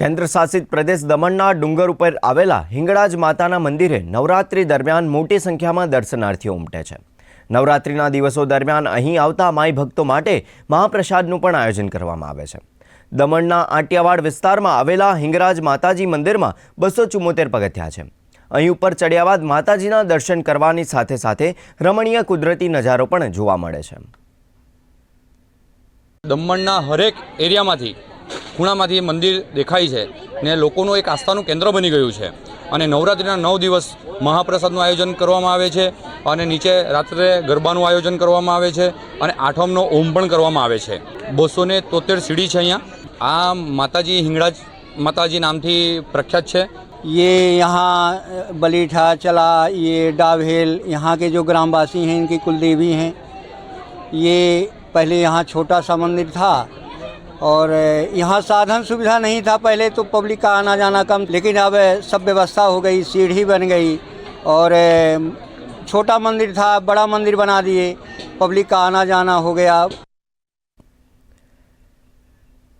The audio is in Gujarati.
કેન્દ્ર શાસિત પ્રદેશ દમણના ડુંગર ઉપર આવેલા હિંગળાજ માતાના મંદિરે નવરાત્રી દરમિયાન મોટી સંખ્યામાં દર્શનાર્થીઓ ઉમટે છે. નવરાત્રિના દિવસો દરમિયાન અહીં આવતા માઈ ભક્તો માટે મહાપ્રસાદનું પણ આયોજન કરવામાં આવે છે. દમણના આંટિયાવાડ વિસ્તારમાં આવેલા હિંગરાજ માતાજી મંદિરમાં બસો ચુમ્મોતેર પગથિયા છે. અહીં ઉપર ચડ્યા બાદ માતાજીના દર્શન કરવાની સાથે સાથે રમણીય કુદરતી નજારો પણ જોવા મળે છે. દમણના હરેક એરિયામાંથી ખૂણામાંથી મંદિર દેખાય છે ને લોકોનું એક આસ્થાનું કેન્દ્ર બની ગયું છે અને નવરાત્રિના નવ દિવસ મહાપ્રસાદનું આયોજન કરવામાં આવે છે અને નીચે રાત્રે ગરબાનું આયોજન કરવામાં આવે છે અને આઠમનો ઓમ પણ કરવામાં આવે છે બસો ને તોતેર સીડી છે અહીંયા આ માતાજી હિંગળાજ માતાજી નામથી પ્રખ્યાત છે ये यहाँ बलीठा चला ये डाभेल यहाँ के जो ग्रामवासी हैं इनकी कुलदेवी हैं ये पहले यहाँ छोटा सा मंदिर था और यहाँ साधन सुविधा नहीं था पहले तो पब्लिक का आना जाना कम, लेकिन अब सब व्यवस्था हो गई, सीढ़ी बन गई और छोटा मंदिर था, बड़ा मंदिर बना दिए, पब्लिक का आना जाना हो गया।